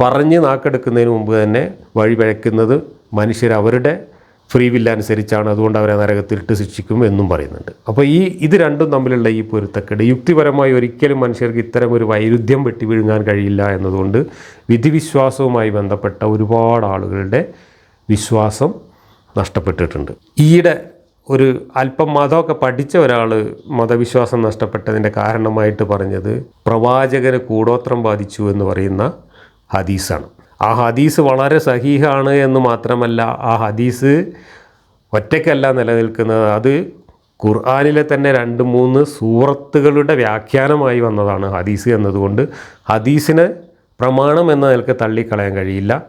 പറഞ്ഞ് നാക്കെടുക്കുന്നതിന് മുമ്പ് തന്നെ വഴിപഴക്കുന്നത് മനുഷ്യർ അവരുടെ ഫ്രീ വില്ല അനുസരിച്ചാണ്. അതുകൊണ്ട് അവരെ നരകത്തിലിട്ട് ശിക്ഷിക്കും എന്നും പറയുന്നുണ്ട്. അപ്പോൾ ഈ ഇത് രണ്ടും തമ്മിലുള്ള ഈ പൊരുത്തക്കേട് യുക്തിപരമായി ഒരിക്കലും മനുഷ്യർക്ക് ഇത്തരം ഒരു വൈരുദ്ധ്യം വെട്ടി വിഴുങ്ങാൻ കഴിയില്ല എന്നതുകൊണ്ട് വിധിവിശ്വാസവുമായി ബന്ധപ്പെട്ട ഒരുപാട് ആളുകളുടെ വിശ്വാസം നഷ്ടപ്പെട്ടിട്ടുണ്ട്. ഈയിടെ ഒരു അല്പം മതമൊക്കെ പഠിച്ച ഒരാൾ മതവിശ്വാസം നഷ്ടപ്പെട്ടതിന്റെ കാരണമായിട്ട് പറഞ്ഞത് പ്രവാചകന് കൂടോത്രം ബാധിച്ചു എന്ന് പറയുന്ന ഹദീസാണ്. ആ ഹദീസ് വളരെ സഹീഹാണ് എന്ന് മാത്രമല്ല ആ ഹദീസ് ഒറ്റയ്ക്കല്ല നിലനിൽക്കുന്നത്. അത് ഖുർആാനിലെ തന്നെ രണ്ട് മൂന്ന് സൂറത്തുകളുടെ വ്യാഖ്യാനമായി വന്നതാണ് ഹദീസ് എന്നതുകൊണ്ട്. ഹദീസിനെ പ്രമാണം എന്ന നിലയ്ക്ക് തള്ളിക്കളയാൻ കഴിയില്ല.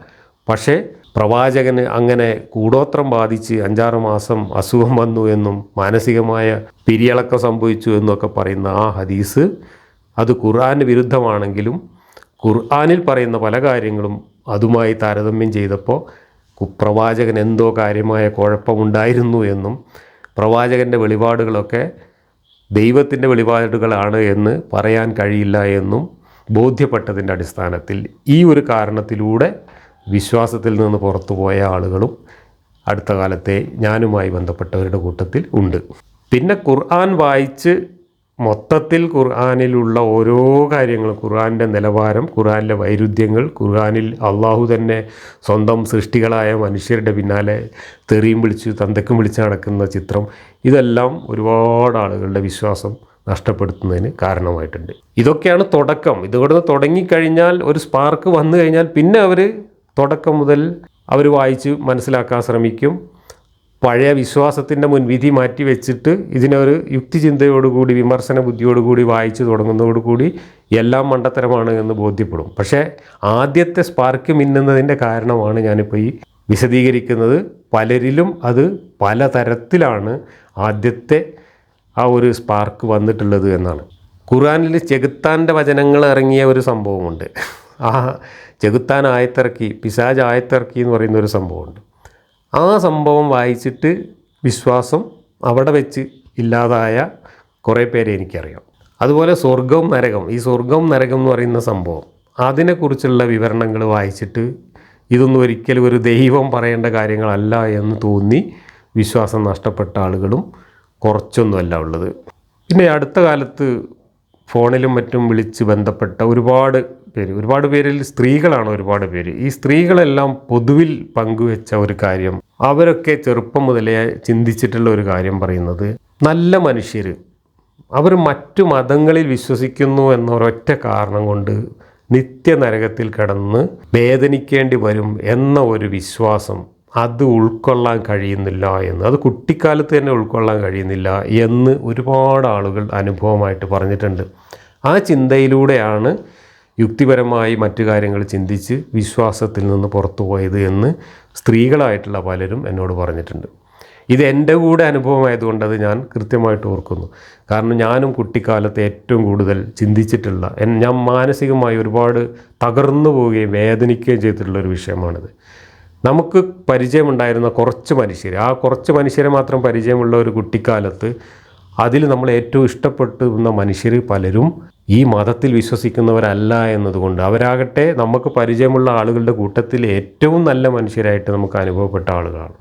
പക്ഷേ പ്രവാചകന് അങ്ങനെ കൂടോത്രം ബാധിച്ച് അഞ്ചാറ് മാസം അസുഖം വന്നു എന്നും മാനസികമായ പിരിയളക്കം സംഭവിച്ചു എന്നൊക്കെ പറയുന്ന ആ ഹദീസ് അത് ഖുർആന് വിരുദ്ധമാണെങ്കിലും ഖുർആാനിൽ പറയുന്ന പല കാര്യങ്ങളും അതുമായി താരതമ്യം ചെയ്തപ്പോൾ പ്രവാചകൻ എന്തോ കാര്യമായ കുഴപ്പമുണ്ടായിരുന്നു എന്നും പ്രവാചകന്റെ വെളിപാടുകളൊക്കെ ദൈവത്തിന്റെ വെളിപാടുകളാണ് എന്ന് പറയാൻ കഴിയില്ല എന്നും ബോധ്യപ്പെട്ടതിന്റെ അടിസ്ഥാനത്തിൽ ഈ ഒരു കാരണത്തിലൂടെ വിശ്വാസത്തിൽ നിന്ന് പുറത്തുപോയ ആളുകളും അടുത്ത കാലത്തെ ഞാനുമായി ബന്ധപ്പെട്ടവരുടെ കൂട്ടത്തിൽ ഉണ്ട്. പിന്നെ ഖുർആൻ വായിച്ച് മൊത്തത്തിൽ ഖുർആാനിലുള്ള ഓരോ കാര്യങ്ങളും ഖുർആാന്റെ നിലവാരം ഖുർആാനിലെ വൈരുദ്ധ്യങ്ങൾ ഖുർആാനിൽ അള്ളാഹു തന്നെ സ്വന്തം സൃഷ്ടികളായ മനുഷ്യരുടെ പിന്നാലെ തെറിയും വിളിച്ച് തന്തക്കും വിളിച്ച് നടക്കുന്ന ചിത്രം ഇതെല്ലാം ഒരുപാട് ആളുകളുടെ വിശ്വാസം നഷ്ടപ്പെടുത്തുന്നതിന് കാരണമായിട്ടുണ്ട്. ഇതൊക്കെയാണ് തുടക്കം. ഇതുകൊണ്ട് തുടങ്ങിക്കഴിഞ്ഞാൽ ഒരു സ്പാർക്ക് വന്നു കഴിഞ്ഞാൽ പിന്നെ അവർ തുടക്കം മുതൽ അവർ വായിച്ച് മനസ്സിലാക്കാൻ ശ്രമിക്കും. പഴയ വിശ്വാസത്തിന്റെ മുൻവിധി മാറ്റി വെച്ചിട്ട് ഇതിനൊരു യുക്തിചിന്തയോടുകൂടി വിമർശന ബുദ്ധിയോടുകൂടി വായിച്ചു തുടങ്ങുന്നതോടുകൂടി എല്ലാം മണ്ടത്തരമാണ് എന്ന് ബോധ്യപ്പെടും. പക്ഷേ ആദ്യത്തെ സ്പാർക്ക് മിന്നുന്നതിന്റെ കാരണമാണ് ഞാനിപ്പോൾ ഈ വിശദീകരിക്കുന്നത്. പലരിലും അത് പലതരത്തിലാണ് ആദ്യത്തെ ആ ഒരു സ്പാർക്ക് വന്നിട്ടുള്ളത് എന്നാണ്. ഖുറാനിൽ ചെകുത്താന്റെ വചനങ്ങൾ ഇറങ്ങിയ ഒരു സംഭവമുണ്ട്. ആ ചെകുത്താൻ ആയത്തിറക്കി പിശാജ് ആയത്തിറക്കി എന്ന് പറയുന്ന ഒരു സംഭവമുണ്ട്. ആ സംഭവം വായിച്ചിട്ട് വിശ്വാസം അവിടെ വെച്ച് ഇല്ലാതായ കുറേ പേരെ എനിക്കറിയാം. അതുപോലെ സ്വർഗവും നരകം ഈ സ്വർഗവും നരകം എന്ന് പറയുന്ന സംഭവം അതിനെക്കുറിച്ചുള്ള വിവരണങ്ങൾ വായിച്ചിട്ട് ഇതൊന്നും ഒരിക്കലും ഒരു ദൈവം പറയേണ്ട കാര്യങ്ങളല്ല എന്ന് തോന്നി വിശ്വാസം നഷ്ടപ്പെട്ട ആളുകളും കുറച്ചൊന്നുമല്ല ഉള്ളത്. പിന്നെ അടുത്ത കാലത്ത് ഫോണിലും മറ്റും വിളിച്ച് ബന്ധപ്പെട്ട ഒരുപാട് പേര്. ഒരുപാട് പേരിൽ സ്ത്രീകളാണ് ഒരുപാട് പേര്. ഈ സ്ത്രീകളെല്ലാം പൊതുവിൽ പങ്കുവെച്ച ഒരു കാര്യം അവരൊക്കെ ചെറുപ്പം മുതലേ ചിന്തിച്ചിട്ടുള്ള ഒരു കാര്യം പറയുന്നത് നല്ല മനുഷ്യർ അവർ മറ്റു മതങ്ങളിൽ വിശ്വസിക്കുന്നു എന്ന ഒരൊറ്റ കാരണം കൊണ്ട് നിത്യനരകത്തിൽ കിടന്ന് വേദനിക്കേണ്ടി വരും എന്ന ഒരു വിശ്വാസം അത് ഉൾക്കൊള്ളാൻ കഴിയുന്നില്ല എന്ന് അത് കുട്ടിക്കാലത്ത് തന്നെ ഉൾക്കൊള്ളാൻ കഴിയുന്നില്ല എന്ന് ഒരുപാട് ആളുകൾ അനുഭവമായിട്ട് പറഞ്ഞിട്ടുണ്ട്. ആ ചിന്തയിലൂടെയാണ് യുക്തിപരമായി മറ്റു കാര്യങ്ങൾ ചിന്തിച്ച് വിശ്വാസത്തിൽ നിന്ന് പുറത്തു പോയത് എന്ന് സ്ത്രീകളായിട്ടുള്ള പലരും എന്നോട് പറഞ്ഞിട്ടുണ്ട്. ഇത് എന്റെ കൂടെ അനുഭവമായതുകൊണ്ട് അത് ഞാൻ കൃത്യമായിട്ട് ഓർക്കുന്നു. കാരണം ഞാനും കുട്ടിക്കാലത്ത് ഏറ്റവും കൂടുതൽ ചിന്തിച്ചിട്ടുള്ള ഞാൻ മാനസികമായി ഒരുപാട് തകർന്നു പോവുകയും വേദനിക്കുകയും ചെയ്തിട്ടുള്ള ഒരു വിഷയമാണിത്. നമുക്ക് പരിചയമുണ്ടായിരുന്ന കുറച്ച് മനുഷ്യർ ആ കുറച്ച് മനുഷ്യരെ മാത്രം പരിചയമുള്ള ഒരു കുട്ടിക്കാലത്ത് അതിൽ നമ്മൾ ഏറ്റവും ഇഷ്ടപ്പെട്ടുന്ന മനുഷ്യർ പലരും ഈ മതത്തിൽ വിശ്വസിക്കുന്നവരല്ല എന്നതുകൊണ്ട് അവരാകട്ടെ നമുക്ക് പരിചയമുള്ള ആളുകളുടെ കൂട്ടത്തിൽ ഏറ്റവും നല്ല മനുഷ്യരായിട്ട് നമുക്ക് അനുഭവപ്പെട്ട ആളുകളാണ്.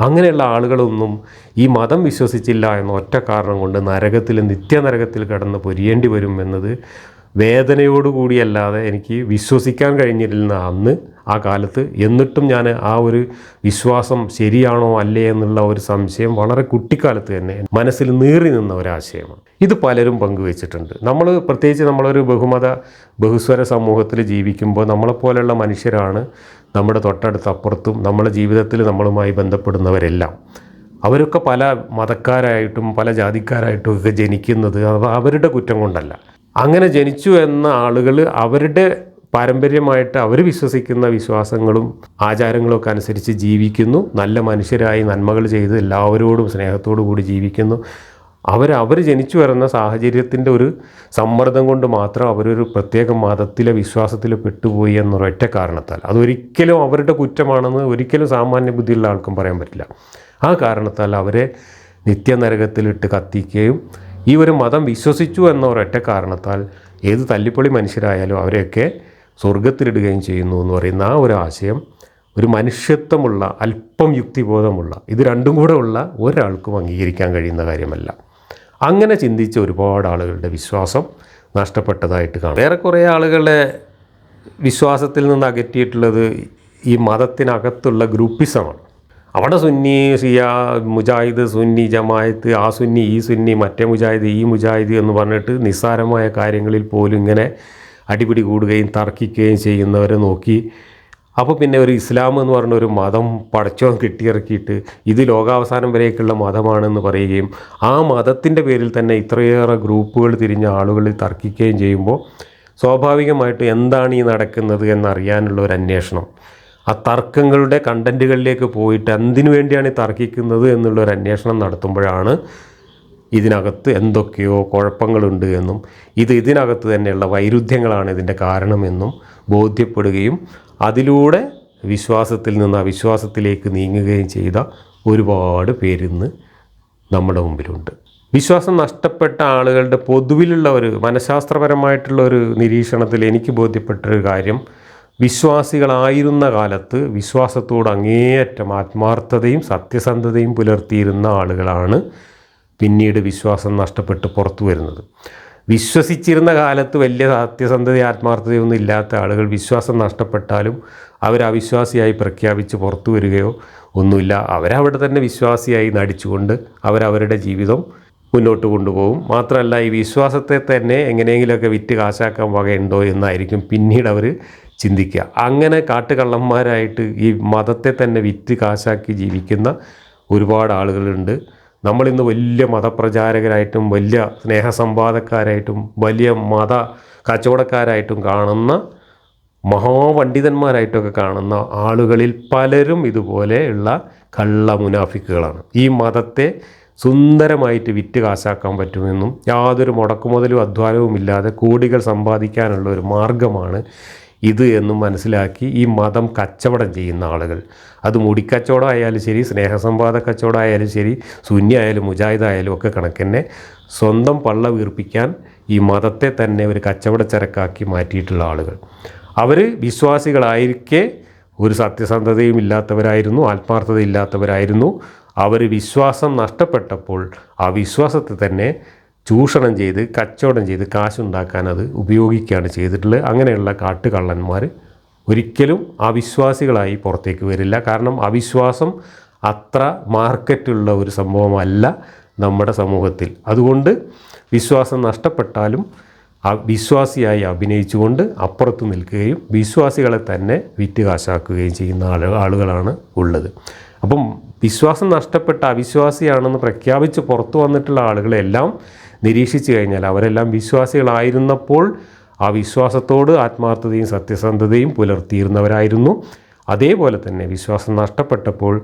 അങ്ങനെയുള്ള ആളുകളൊന്നും ഈ മതം വിശ്വസിച്ചില്ല എന്ന ഒറ്റ കാരണം കൊണ്ട് നരകത്തിൽ നിത്യനരകത്തിൽ കടന്ന് പൊരിയേണ്ടി വരും എന്നത് വേദനയോടുകൂടിയല്ലാതെ എനിക്ക് വിശ്വസിക്കാൻ കഴിഞ്ഞിരുന്ന അന്ന് ആ കാലത്ത് എന്നിട്ടും ഞാൻ ആ ഒരു വിശ്വാസം ശരിയാണോ അല്ലേ എന്നുള്ള ഒരു സംശയം വളരെ കുട്ടിക്കാലത്ത് തന്നെ മനസ്സിൽ നീറി നിന്ന ഒരാശയമാണ്. ഇത് പലരും പങ്കുവച്ചിട്ടുണ്ട്. നമ്മൾ പ്രത്യേകിച്ച് നമ്മളൊരു ബഹുമത ബഹുസ്വര സമൂഹത്തിൽ ജീവിക്കുമ്പോൾ നമ്മളെപ്പോലെയുള്ള മനുഷ്യരാണ് നമ്മുടെ തൊട്ടടുത്ത് അപ്പുറത്തും നമ്മുടെ ജീവിതത്തിൽ നമ്മളുമായി ബന്ധപ്പെടുന്നവരെല്ലാം. അവരൊക്കെ പല മതക്കാരായിട്ടും പല ജാതിക്കാരായിട്ടും ഒക്കെ ജനിക്കുന്നത് അവ- അവരുടെ കുറ്റം കൊണ്ടല്ല. അങ്ങനെ ജനിച്ചു എന്ന ആളുകൾ അവരുടെ പാരമ്പര്യമായിട്ട് അവർ വിശ്വസിക്കുന്ന വിശ്വാസങ്ങളും ആചാരങ്ങളും ഒക്കെ അനുസരിച്ച് ജീവിക്കുന്നു. നല്ല മനുഷ്യരായി നന്മകൾ ചെയ്ത് എല്ലാവരോടും സ്നേഹത്തോടു കൂടി ജീവിക്കുന്നു. അവർ അവർ ജനിച്ചു വരുന്ന സാഹചര്യത്തിന്റെ ഒരു സമ്മർദ്ദം കൊണ്ട് മാത്രം അവരൊരു പ്രത്യേക മതത്തിലെ വിശ്വാസത്തിൽ പെട്ടുപോയി എന്നൊരൊറ്റ കാരണത്താൽ. അതൊരിക്കലും അവരുടെ കുറ്റമാണെന്ന് ഒരിക്കലും സാമാന്യ ബുദ്ധിയുള്ള ആൾക്കും പറയാൻ പറ്റില്ല. ആ കാരണത്താൽ അവരെ നിത്യനരകത്തിലിട്ട് കത്തിക്കുകയും ഈ ഒരു മതം വിശ്വസിച്ചു എന്ന ഒരൊറ്റ കാരണത്താൽ ഏത് തല്ലിപ്പൊളി മനുഷ്യരായാലും അവരെയൊക്കെ സ്വർഗത്തിലിടുകയും ചെയ്യുന്നു എന്ന് പറയുന്ന ആ ഒരു ആശയം ഒരു മനുഷ്യത്വമുള്ള അല്പം യുക്തിബോധമുള്ള ഇത് രണ്ടും കൂടെ ഉള്ള ഒരാൾക്കും അംഗീകരിക്കാൻ കഴിയുന്ന കാര്യമല്ല. അങ്ങനെ ചിന്തിച്ച ഒരുപാട് ആളുകളുടെ വിശ്വാസം നഷ്ടപ്പെട്ടതായിട്ട് കാണാം. വേറെ കുറേ ആളുകളെ വിശ്വാസത്തിൽ നിന്ന് അകറ്റിയിട്ടുള്ളത് ഈ മതത്തിനകത്തുള്ള ഗ്രൂപ്പിസമാണ്. അവിടെ സുന്നി ഷിയ മുജാഹിദ് സുന്നി ജമായത്ത് ആ സുന്നി ഈ സുന്നി മറ്റേ മുജാഹിദ് ഈ മുജാഹിദ് എന്ന് പറഞ്ഞിട്ട് നിസ്സാരമായ കാര്യങ്ങളിൽ പോലും ഇങ്ങനെ അടിപിടി കൂടുകയും തർക്കിക്കുകയും ചെയ്യുന്നവരെ നോക്കി. അപ്പോൾ പിന്നെ ഒരു ഇസ്ലാം എന്ന് പറഞ്ഞ ഒരു മതം പടച്ചോൻ കെട്ടിയിറക്കിയിട്ട് ഇത് ലോകാവസാനം വരേക്കുള്ള മതമാണെന്ന് പറയുകയും ആ മതത്തിന്റെ പേരിൽ തന്നെ ഇത്രയേറെ ഗ്രൂപ്പുകൾ തിരിഞ്ഞ ആളുകൾ തർക്കിക്കുകയും ചെയ്യുമ്പോൾ സ്വാഭാവികമായിട്ട് എന്താണ് ഈ നടക്കുന്നത് എന്നറിയാനുള്ള ഒരു അന്വേഷണം. ആ തർക്കങ്ങളുടെ കണ്ടന്റുകളിലേക്ക് പോയിട്ട് എന്തിനു വേണ്ടിയാണ് ഈ തർക്കിക്കുന്നത് എന്നുള്ളൊരു അന്വേഷണം നടത്തുമ്പോഴാണ് ഇതിനകത്ത് എന്തൊക്കെയോ കുഴപ്പങ്ങളുണ്ട് എന്നും ഇത് ഇതിനകത്ത് തന്നെയുള്ള വൈരുദ്ധ്യങ്ങളാണ് ഇതിന്റെ കാരണമെന്നും ബോധ്യപ്പെടുകയും അതിലൂടെ വിശ്വാസത്തിൽ നിന്ന് അവിശ്വാസത്തിലേക്ക് നീങ്ങുകയും ചെയ്ത ഒരുപാട് പേരിന്ന് നമ്മുടെ മുമ്പിലുണ്ട്. വിശ്വാസം നഷ്ടപ്പെട്ട ആളുകളുടെ പൊതുവിലുള്ള ഒരു മനഃശാസ്ത്രപരമായിട്ടുള്ള ഒരു നിരീക്ഷണത്തിൽ എനിക്ക് ബോധ്യപ്പെട്ടൊരു കാര്യം വിശ്വാസികളായിരുന്ന കാലത്ത് വിശ്വാസത്തോട് അങ്ങേയറ്റം ആത്മാർത്ഥതയും സത്യസന്ധതയും പുലർത്തിയിരുന്ന ആളുകളാണ് പിന്നീട് വിശ്വാസം നഷ്ടപ്പെട്ട് പുറത്തു വരുന്നത്. വിശ്വസിച്ചിരുന്ന കാലത്ത് വലിയ സത്യസന്ധത ആത്മാർത്ഥതയൊന്നും ഇല്ലാത്ത ആളുകൾ വിശ്വാസം നഷ്ടപ്പെട്ടാലും അവർ അവിശ്വാസിയായി പ്രഖ്യാപിച്ച് പുറത്തു വരികയോ ഒന്നുമില്ല. അവരവിടെ തന്നെ വിശ്വാസിയായി നടിച്ചുകൊണ്ട് അവരവരുടെ ജീവിതം മുന്നോട്ട് കൊണ്ടുപോകും. മാത്രമല്ല ഈ വിശ്വാസത്തെ തന്നെ എങ്ങനെയെങ്കിലുമൊക്കെ വിറ്റ് കാശാക്കാൻ വകയുണ്ടോ എന്നായിരിക്കും പിന്നീട് അവർ ചിന്തിക്കുക. അങ്ങനെ കാട്ടുകള്ളന്മാരായിട്ട് ഈ മതത്തെ തന്നെ വിറ്റ് കാശാക്കി ജീവിക്കുന്ന ഒരുപാട് ആളുകളുണ്ട്. നമ്മളിന്ന് വലിയ മതപ്രചാരകരായിട്ടും വലിയ സ്നേഹസമ്പാദക്കാരായിട്ടും വലിയ മത കച്ചവടക്കാരായിട്ടും കാണുന്ന മഹാപണ്ഡിതന്മാരായിട്ടൊക്കെ കാണുന്ന ആളുകളിൽ പലരും ഇതുപോലെയുള്ള കള്ള മുനാഫിക്കുകളാണ്. ഈ മതത്തെ സുന്ദരമായിട്ട് വിറ്റ് കാശാക്കാൻ പറ്റുമെന്നും യാതൊരു മുടക്കുമുതലും അധ്വാനവും ഇല്ലാതെ കോടികൾ സമ്പാദിക്കാനുള്ള ഒരു മാർഗമാണ് ഇത് എന്നും മനസ്സിലാക്കി ഈ മതം കച്ചവടം ചെയ്യുന്ന ആളുകൾ. അത് മുടിക്കച്ചവടം ആയാലും ശരി സ്നേഹസമ്പാദ കച്ചവടം ആയാലും ശരി സുന്നി ആയാലും മുജാഹിദ് ആയാലും ഒക്കെ കണക്കെന്നെ സ്വന്തം പള്ള വീർപ്പിക്കാൻ ഈ മതത്തെ തന്നെ ഒരു കച്ചവട ചരക്കാക്കി മാറ്റിയിട്ടുള്ള ആളുകൾ. അവർ വിശ്വാസികളായിരിക്കെ ഒരു സത്യസന്ധതയും ഇല്ലാത്തവരായിരുന്നു ആത്മാർത്ഥത ഇല്ലാത്തവരായിരുന്നു അവർ വിശ്വാസം നഷ്ടപ്പെട്ടപ്പോൾ ആ വിശ്വാസത്തെ തന്നെ ചൂഷണം ചെയ്ത് കച്ചവടം ചെയ്ത് കാശുണ്ടാക്കാൻ അത് ഉപയോഗിക്കുകയാണ് ചെയ്തിട്ടുള്ളത്. അങ്ങനെയുള്ള കാട്ടുകള്ളന്മാർ ഒരിക്കലും അവിശ്വാസികളായി പുറത്തേക്ക് വരില്ല. കാരണം അവിശ്വാസം അത്ര മാർക്കറ്റുള്ള ഒരു സംഭവമല്ല നമ്മുടെ സമൂഹത്തിൽ. അതുകൊണ്ട് വിശ്വാസം നഷ്ടപ്പെട്ടാലും വിശ്വാസിയായി അഭിനയിച്ചുകൊണ്ട് അപ്പുറത്ത് നിൽക്കുകയും വിശ്വാസികളെ തന്നെ വിറ്റ് കാശാക്കുകയും ചെയ്യുന്ന ആളു ആളുകളാണ് ഉള്ളത്. അപ്പം വിശ്വാസം നഷ്ടപ്പെട്ട അവിശ്വാസിയാണെന്ന് പ്രഖ്യാപിച്ച് പുറത്തു വന്നിട്ടുള്ള ആളുകളെല്ലാം നിരീക്ഷിച്ചു കഴിഞ്ഞാൽ അവരെല്ലാം വിശ്വാസികളായിരുന്നപ്പോൾ ആ വിശ്വാസത്തോട് ആത്മാർത്ഥതയും സത്യസന്ധതയും പുലർത്തിയിരുന്നവരായിരുന്നു. അതേപോലെ തന്നെ വിശ്വാസം നഷ്ടപ്പെട്ടപ്പോൾ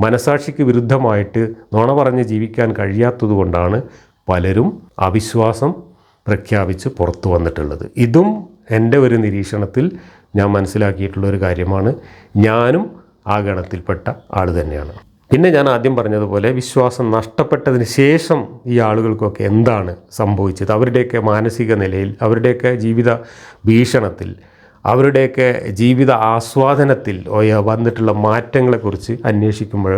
മനസാക്ഷിക്ക് വിരുദ്ധമായിട്ട് നുണ പറഞ്ഞ് ജീവിക്കാൻ കഴിയാത്തതുകൊണ്ടാണ് പലരും അവിശ്വാസം പ്രഖ്യാപിച്ച് പുറത്തു വന്നിട്ടുള്ളത്. ഇതും എന്റെ ഒരു നിരീക്ഷണത്തിൽ ഞാൻ മനസ്സിലാക്കിയിട്ടുള്ള ഒരു കാര്യമാണ്. ഞാനും ആ ഗണത്തിൽപ്പെട്ട ആൾ തന്നെയാണ്. പിന്നെ ഞാൻ ആദ്യം പറഞ്ഞതുപോലെ വിശ്വാസം നഷ്ടപ്പെട്ടതിന് ശേഷം ഈ ആളുകൾക്കൊക്കെ എന്താണ് സംഭവിച്ചത്? അവരുടെയൊക്കെ മാനസിക നിലയിൽ അവരുടെയൊക്കെ ജീവിത ഭീഷണത്തിൽ അവരുടെയൊക്കെ ജീവിത ആസ്വാദനത്തിൽ വന്നിട്ടുള്ള മാറ്റങ്ങളെക്കുറിച്ച് അന്വേഷിക്കുമ്പോൾ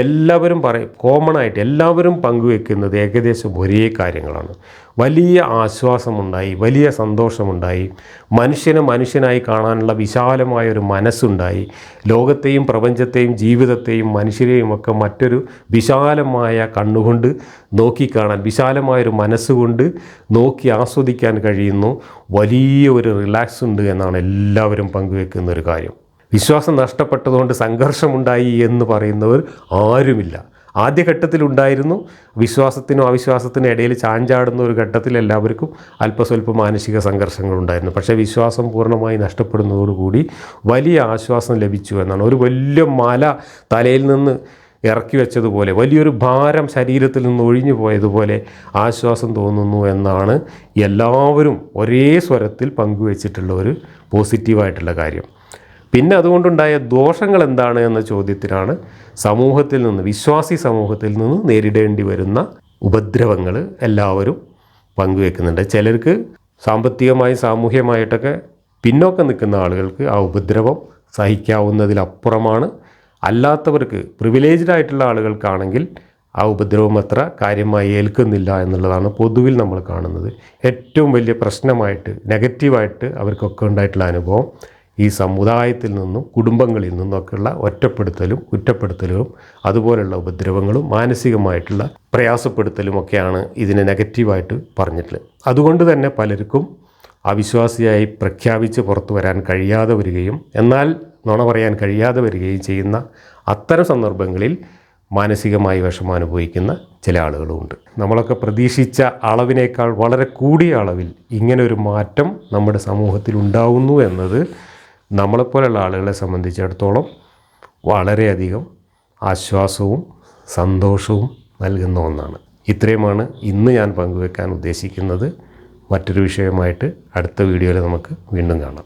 എല്ലാവരും പറയും കോമൺ ആയിട്ട് എല്ലാവരും പങ്കുവെക്കുന്നത് ഏകദേശം ഒരേ കാര്യങ്ങളാണ്. വലിയ ആശ്വാസമുണ്ടായി വലിയ സന്തോഷമുണ്ടായി. മനുഷ്യനെ മനുഷ്യനായി കാണാനുള്ള വിശാലമായ ഒരു മനസ്സുണ്ടായി. ലോകത്തെയും പ്രപഞ്ചത്തെയും ജീവിതത്തെയും മനുഷ്യരെയും ഒക്കെ മറ്റൊരു വിശാലമായ കണ്ണുകൊണ്ട് നോക്കിക്കാണാൻ വിശാലമായൊരു മനസ്സുകൊണ്ട് നോക്കി ആസ്വദിക്കാൻ കഴിയുന്നു. വലിയ ഒരു റിലാക്സ് ഉണ്ട് എന്നാണ് എല്ലാവരും പങ്കുവെക്കുന്ന ഒരു കാര്യം. വിശ്വാസം നഷ്ടപ്പെട്ടതുകൊണ്ട് സംഘർഷമുണ്ടായി എന്ന് പറയുന്നവർ ആരുമില്ല. ആദ്യഘട്ടത്തിലുണ്ടായിരുന്നു വിശ്വാസത്തിനും അവിശ്വാസത്തിനും ഇടയിൽ ചാഞ്ചാടുന്ന ഒരു ഘട്ടത്തിൽ എല്ലാവർക്കും അല്പസ്വല്പം മാനസിക സംഘർഷങ്ങളുണ്ടായിരുന്നു പക്ഷേ വിശ്വാസം പൂർണമായി നഷ്ടപ്പെടുന്നതോടുകൂടി വലിയ ആശ്വാസം ലഭിച്ചു എന്നാണ്. ഒരു വലിയ മല തലയിൽ നിന്ന് ഇറക്കി വെച്ചതുപോലെ വലിയൊരു ഭാരം ശരീരത്തിൽ നിന്ന് ഒഴിഞ്ഞു പോയതുപോലെ ആശ്വാസം തോന്നുന്നു എന്നാണ് എല്ലാവരും ഒരേ സ്വരത്തിൽ പങ്കുവച്ചിട്ടുള്ള ഒരു പോസിറ്റീവായിട്ടുള്ള കാര്യം. പിന്നെ അതുകൊണ്ടുണ്ടായ ദോഷങ്ങൾ എന്താണ് എന്ന ചോദ്യത്തിനാണ് സമൂഹത്തിൽ നിന്ന് വിശ്വാസി സമൂഹത്തിൽ നിന്ന് നേരിടേണ്ടി വരുന്ന ഉപദ്രവങ്ങൾ എല്ലാവരും പങ്കുവെക്കുന്നുണ്ട്. ചിലർക്ക് സാമ്പത്തികമായും സാമൂഹ്യമായിട്ടൊക്കെ പിന്നോക്കം നിൽക്കുന്ന ആളുകൾക്ക് ആ ഉപദ്രവം സഹിക്കാവുന്നതിലപ്പുറമാണ്. അല്ലാത്തവർക്ക് പ്രിവിലേജ്ഡ് ആയിട്ടുള്ള ആളുകൾക്കാണെങ്കിൽ ആ ഉപദ്രവം അത്ര കാര്യമായി ഏൽക്കുന്നില്ല എന്നുള്ളതാണ് പൊതുവിൽ നമ്മൾ കാണുന്നത്. ഏറ്റവും വലിയ പ്രശ്നമായിട്ട് നെഗറ്റീവായിട്ട് അവർക്കൊക്കെ ഉണ്ടായിട്ടുള്ള അനുഭവം. ഈ സമുദായത്തിൽ നിന്നും കുടുംബങ്ങളിൽ നിന്നൊക്കെയുള്ള ഒറ്റപ്പെടുത്തലും കുറ്റപ്പെടുത്തലും അതുപോലെയുള്ള ഉപദ്രവങ്ങളും മാനസികമായിട്ടുള്ള പ്രയാസപ്പെടുത്തലും ഒക്കെയാണ് ഇതിനെ നെഗറ്റീവായിട്ട് പറഞ്ഞിട്ടുള്ളത്. അതുകൊണ്ട് തന്നെ പലർക്കും അവിശ്വാസിയായി പ്രഖ്യാപിച്ച് പുറത്തു വരാൻ കഴിയാതെ വരികയും എന്നാൽ നുണ പറയാൻ കഴിയാതെ വരികയും ചെയ്യുന്ന അത്തരം സന്ദർഭങ്ങളിൽ മാനസികമായി വിഷമം അനുഭവിക്കുന്ന ചില ആളുകളുമുണ്ട്. നമ്മളൊക്കെ പ്രതീക്ഷിച്ച അളവിനേക്കാൾ വളരെ കൂടിയ അളവിൽ ഇങ്ങനൊരു മാറ്റം നമ്മുടെ സമൂഹത്തിൽ ഉണ്ടാവുന്നു എന്നത് നമ്മളെപ്പോലുള്ള ആളുകളെ സംബന്ധിച്ചിടത്തോളം വളരെയധികം ആശ്വാസവും സന്തോഷവും നൽകുന്ന ഒന്നാണ്. ഇത്രയുമാണ് ഇന്ന് ഞാൻ പങ്കുവെക്കാൻ ഉദ്ദേശിക്കുന്നത്. മറ്റൊരു വിഷയമായിട്ട് അടുത്ത വീഡിയോയിൽ നമുക്ക് വീണ്ടും കാണാം.